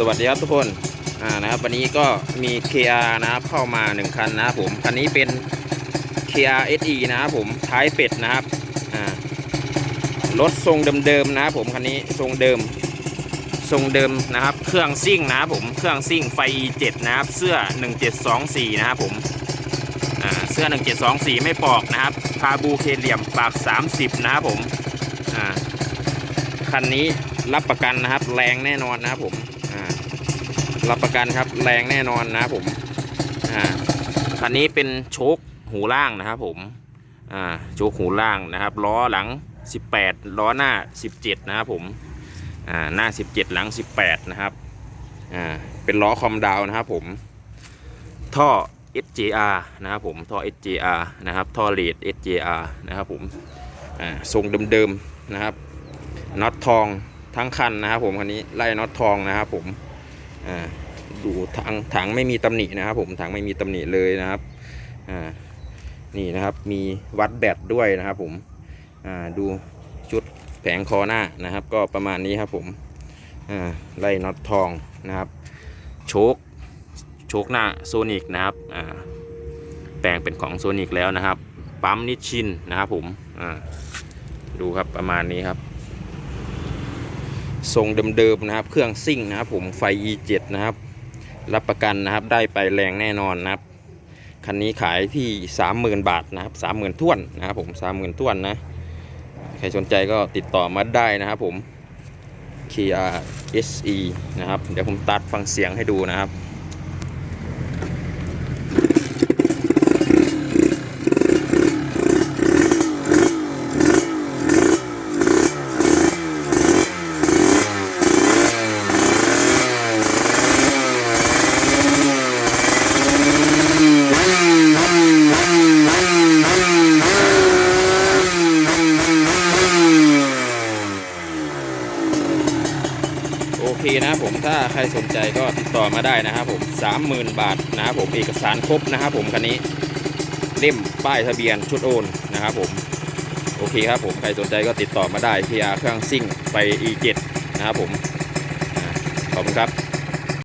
สวัสดีครับทุกคนอ่านะครับวันนี้ก็มี KR นะครับเข้ามา 1 คันนะครับผมคันนี้เป็น KR SE นะครับผมท้ายเป็ดนะครับอ่ารถทรงเดิมๆนะครับผมคันนี้ทรงเดิมทรงเดิมนะครับ เครื่องซิ่งนะครับผมเครื่องซิ่งไฟ E7 นะครับ เสื้อ 1724 นะครับผมอ่าเสื้อ 1724 ไม่ปอกนะครับคาบูเคเหลี่ยมปาก 30 นะครับผมอ่าคันนี้รับประกันนะครับ แรงแน่นอนนะครับผม รับประกันครับแรงแน่นอนนะครับผมอ่าคันนี้เป็นโชคหูล่างนะครับผมอ่าโชคหูล่างนะครับล้อหลัง 18 ล้อหน้า 17 นะครับผมอ่าหน้า 17 หลัง 18 นะครับอ่าเป็นล้อคอมดาวนะครับผมท่อ SJR นะครับผมท่อ SJR นะครับท่อเลด SJR นะครับผมอ่าทรงเดิมๆนะครับน็อตทอง ทั้งคันนะครับผมคันนี้ไล่น็อตทองนะครับผมอ่าดูถังถังไม่มีตำหนินะครับ ผมถังไม่มีตำหนิเลยนะครับอ่านี่นะครับมีวัดแบตด้วยนะครับผมอ่าดูชุดแผงคอหน้านะครับ ก็ประมาณนี้ครับผมอ่าไล่น็อตทองนะครับโชคโชคหน้าโซนิกนะครับอ่าแปลงเป็นของโซนิกแล้วนะครับ ปั๊มนิชชินนะครับผมอ่าดูครับประมาณนี้ครับ ทรงเดิมๆนะครับ เครื่องซิ่งนะครับผมไฟ E7 นะครับ รับประกันนะครับได้ไปแรงแน่นอนนะครับคันนี้ขายที่ 30,000 บาทนะครับ30,000ท้วนนะครับผม30,000ท้วนนะใครสนใจก็ติดต่อมาได้นะครับผม KRSE นะครับ เดี๋ยวผมตัดฟังเสียงให้ดูนะครับ โอเคนะครับผมถ้าใครสนใจก็ติดต่อมาได้นะครับผม30,000บาทนะครับผมเอกสารครบนะครับผมคันนี้เล่มป้ายทะเบียนชุดโอนนะครับผมโอเคครับผมใครสนใจก็ติดต่อมาได้พีอาเครื่องซิ่งไป E7 นะครับผมขอบคุณครับ